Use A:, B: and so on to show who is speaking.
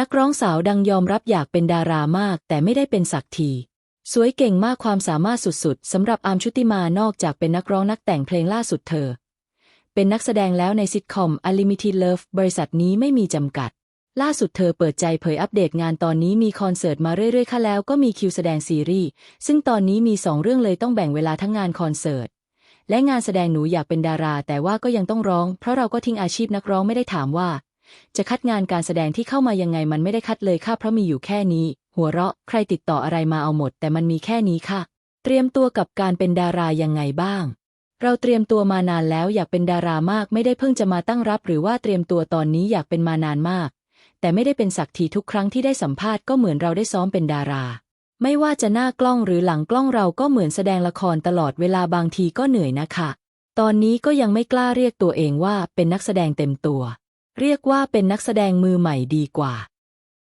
A: นักร้องสาวดังยอมรับอยากเป็นดารามาก แต่ไม่ได้เป็นสักที สวยเก่งมากความสามารถสุดๆสำหรับอามชุติมานอกจากเป็นนักร้องนักแต่งเพลงล่าสุดเธอ เป็นนักแสดงแล้วในซิทคอม Unlimited Love บริษัทนี้ไม่มีจำกัด ล่าสุดเธอเปิดใจเผยอัปเดตงานตอนนี้มีคอนเสิร์ตมาเรื่อยๆค่ะแล้วก็มีคิวแสดงซีรีส์ซึ่งตอนนี้มีสองเรื่องเลยต้องแบ่งเวลาทั้งงานคอนเสิร์ตและงานแสดงหนูอยากเป็นดารา แต่ว่าก็ยังต้องร้อง เพราะเราก็ทิ้งอาชีพนักร้องไม่ได้ถามว่า จะคัดงานการแสดงที่เข้ามายังไงมันไม่ได้คัดเลยค่ะเพราะมีอยู่แค่นี้ หัวเราะ ใครติดต่ออะไรมาเอาหมด แต่มันมีแค่นี้ค่ะ เตรียมตัวกับการเป็นดารายังไงบ้าง เราเตรียมตัวมานานแล้วอยากเป็นดารามากไม่ได้เพิ่งจะมาตั้งรับ หรือว่าเตรียมตัวตอนนี้อยากเป็นมานานมาก แต่ไม่ได้เป็นสักทีทุกครั้งที่ได้สัมภาษณ์ก็เหมือนเราได้ซ้อมเป็นดารา ไม่ว่าจะหน้ากล้องหรือหลังกล้องเราก็เหมือนแสดงละครตลอดเวลาบางทีก็เหนื่อยนะคะตอนนี้ก็ยังไม่กล้าเรียกตัวเองว่าเป็นนักแสดงเต็มตัว เรียกว่าเป็นนักแสดงมือใหม่ดีกว่า